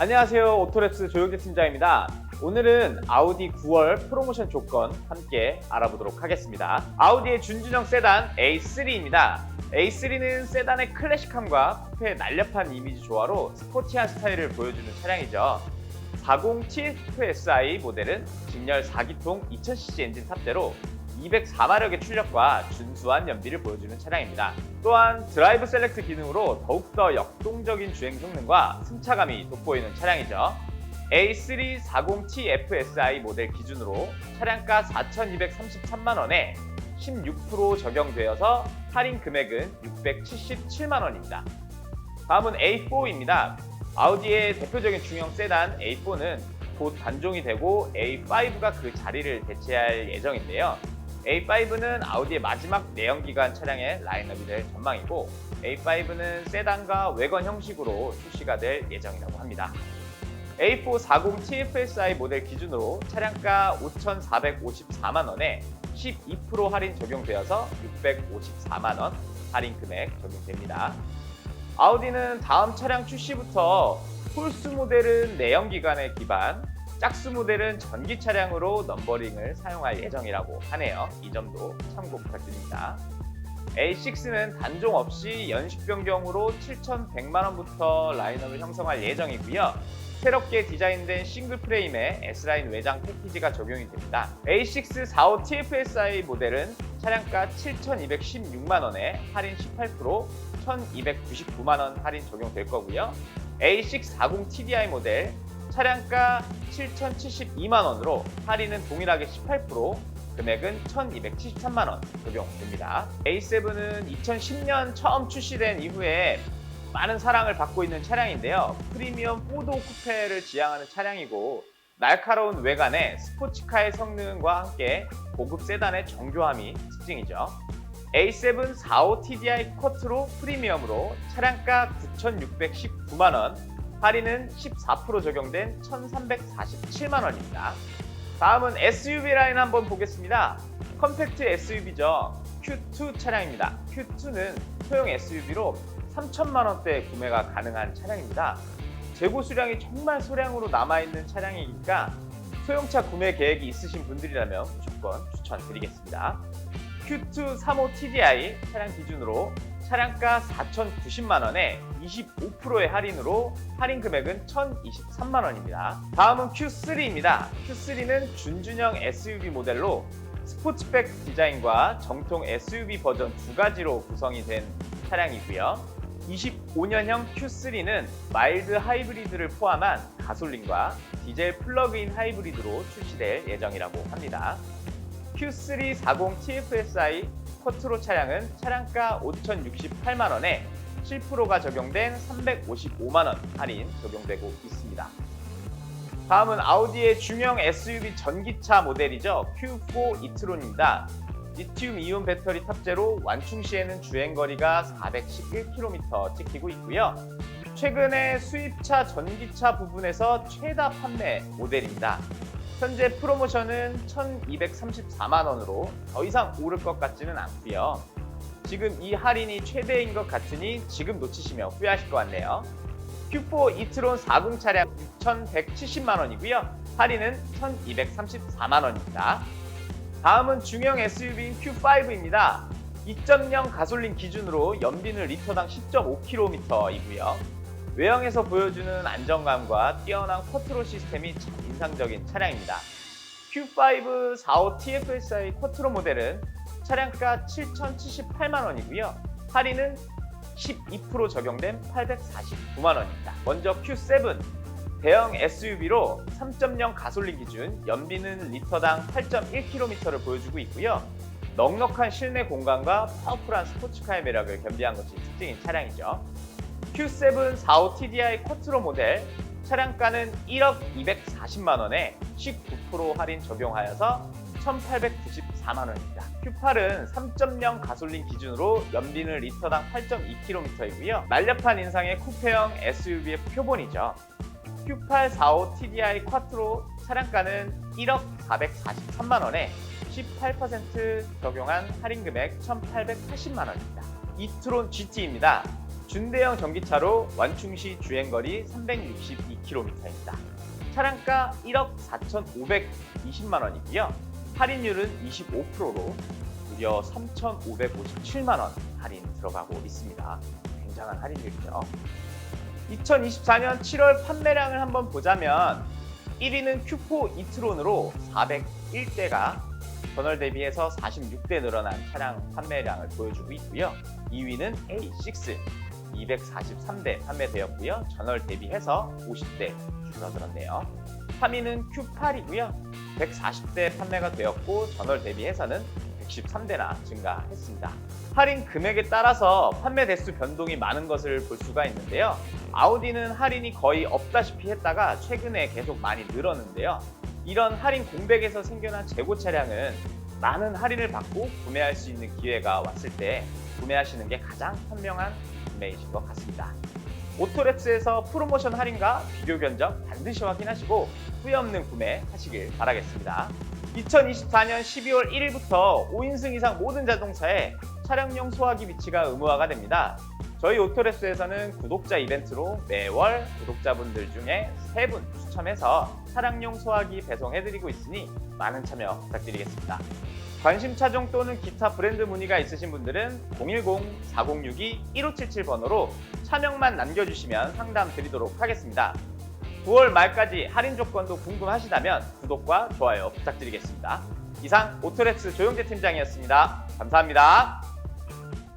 안녕하세요. 오토랩스 조영재 팀장입니다. 오늘은 아우디 9월 프로모션 조건 함께 알아보도록 하겠습니다. 아우디의 준준형 세단 A3입니다. A3는 세단의 클래식함과 쿠페의 날렵한 이미지 조화로 스포티한 스타일을 보여주는 차량이죠. 40 TFSI 모델은 직렬 4기통 2000cc 엔진 탑재로 204마력의 출력과 준수한 연비를 보여주는 차량입니다. 또한 드라이브 셀렉트 기능으로 더욱더 역동적인 주행 성능과 승차감이 돋보이는 차량이죠. A340T FSI 모델 기준으로 차량가 4,233만 원에 16% 적용되어서 할인 금액은 677만 원입니다. 다음은 A4입니다. 아우디의 대표적인 중형 세단 A4는 곧 단종이 되고 A5가 그 자리를 대체할 예정인데요. A5는 아우디의 마지막 내연기관 차량의 라인업이 될 전망이고 A5는 세단과 외건 형식으로 출시가 될 예정이라고 합니다. A440 TFSI 모델 기준으로 차량가 5,454만 원에 12% 할인 적용되어서 654만 원 할인 금액 적용됩니다. 아우디는 다음 차량 출시부터 폴스 모델은 내연기관에 기반, 짝수 모델은 전기 차량으로 넘버링을 사용할 예정이라고 하네요. 이 점도 참고 부탁드립니다. A6는 단종 없이 연식 변경으로 7,100만 원부터 라인업을 형성할 예정이고요. 새롭게 디자인된 싱글 프레임에 S라인 외장 패키지가 적용이 됩니다. A6 45 TFSI 모델은 차량가 7,216만 원에 할인 18%, 1,299만 원 할인 적용될 거고요. A6 40 TDI 모델 차량가 7,072만 원으로 할인은 동일하게 18%, 금액은 1,273만 원 적용됩니다. A7은 2010년 처음 출시된 이후에 많은 사랑을 받고 있는 차량인데요. 프리미엄 4도 쿠페를 지향하는 차량이고 날카로운 외관에 스포츠카의 성능과 함께 고급 세단의 정교함이 특징이죠. A7 45 TDI 쿼트로 프리미엄으로 차량가 9,619만 원, 할인은 14% 적용된 1,347만 원입니다. 다음은 SUV 라인 한번 보겠습니다. 컴팩트 SUV죠. Q2 차량입니다. Q2는 소형 SUV로 3천만 원대 구매가 가능한 차량입니다. 재고 수량이 정말 소량으로 남아있는 차량이니까 소형차 구매 계획이 있으신 분들이라면 무조건 추천드리겠습니다. Q2 35 TDI 차량 기준으로 차량가 4,090만 원에 25%의 할인으로 할인 금액은 1,023만 원입니다. 다음은 Q3입니다. Q3는 준준형 SUV 모델로 스포츠백 디자인과 정통 SUV 버전 두 가지로 구성이 된 차량이고요. 25년형 Q3는 마일드 하이브리드를 포함한 가솔린과 디젤 플러그인 하이브리드로 출시될 예정이라고 합니다. Q3 40 TFSI 쿼트로 차량은 차량가 5,068만 원에 7%가 적용된 355만 원 할인 적용되고 있습니다. 다음은 아우디의 중형 SUV 전기차 모델이죠. Q4 이트론입니다. 리튬 이온 배터리 탑재로 완충 시에는 주행 거리가 411km 찍히고 있고요. 최근에 수입차 전기차 부분에서 최다 판매 모델입니다. 현재 프로모션은 1,234만 원으로 더 이상 오를 것 같지는 않고요. 지금 이 할인이 최대인 것 같으니 지금 놓치시면 후회하실 것 같네요. Q4 이트론 40 차량 6,170만 원이고요. 할인은 1,234만 원입니다. 다음은 중형 SUV인 Q5입니다. 2.0 가솔린 기준으로 연비는 리터당 10.5km이고요. 외형에서 보여주는 안정감과 뛰어난 쿼트로 시스템이 참 인상적인 차량입니다. Q5 45 TFSI 쿼트로 모델은 차량가 7,078만 원이고요. 할인은 12% 적용된 849만 원입니다. 먼저 Q7 대형 SUV로 3.0 가솔린 기준 연비는 리터당 8.1km를 보여주고 있고요. 넉넉한 실내 공간과 파워풀한 스포츠카의 매력을 겸비한 것이 특징인 차량이죠. Q7 45 TDI 쿼트로 모델 차량가는 1억 240만 원에 19% 할인 적용하여서 1,894만 원입니다. Q8은 3.0 가솔린 기준으로 연비는 리터당 8.2km이고요. 날렵한 인상의 쿠페형 SUV의 표본이죠. Q8 45 TDI 쿼트로 차량가는 1억 443만 원에 18% 적용한 할인 금액 1,880만 원입니다. 이트론 GT입니다. 준대형 전기차로 완충시 주행거리 362km입니다. 차량가 1억 4,520만 원이고요. 할인율은 25%로 무려 3,557만 원 할인 들어가고 있습니다. 굉장한 할인율이죠. 2024년 7월 판매량을 한번 보자면 1위는 큐포 이트론으로 401대가 전월 대비해서 46대 늘어난 차량 판매량을 보여주고 있고요. 2위는 A6 243대 판매되었고요. 전월 대비해서 50대 줄어들었네요. 3위는 Q8이고요. 140대 판매가 되었고 전월 대비해서는 113대나 증가했습니다. 할인 금액에 따라서 판매 대수 변동이 많은 것을 볼 수가 있는데요. 아우디는 할인이 거의 없다시피 했다가 최근에 계속 많이 늘었는데요. 이런 할인 공백에서 생겨난 재고 차량은 많은 할인을 받고 구매할 수 있는 기회가 왔을 때 구매하시는 게 가장 현명한 구매이신 것 같습니다. 오토랩스에서 프로모션 할인과 비교 견적 반드시 확인하시고 후회 없는 구매 하시길 바라겠습니다. 2024년 12월 1일부터 5인승 이상 모든 자동차에 차량용 소화기 비치가 의무화가 됩니다. 저희 오토랩스에서는 구독자 이벤트로 매월 구독자분들 중에 3분 추첨해서 차량용 소화기 배송해드리고 있으니 많은 참여 부탁드리겠습니다. 관심 차종 또는 기타 브랜드 문의가 있으신 분들은 010-4062-1577번호로 차명만 남겨주시면 상담 드리도록 하겠습니다. 9월 말까지 할인 조건도 궁금하시다면 구독과 좋아요 부탁드리겠습니다. 이상 오토랩스 조영재 팀장이었습니다. 감사합니다.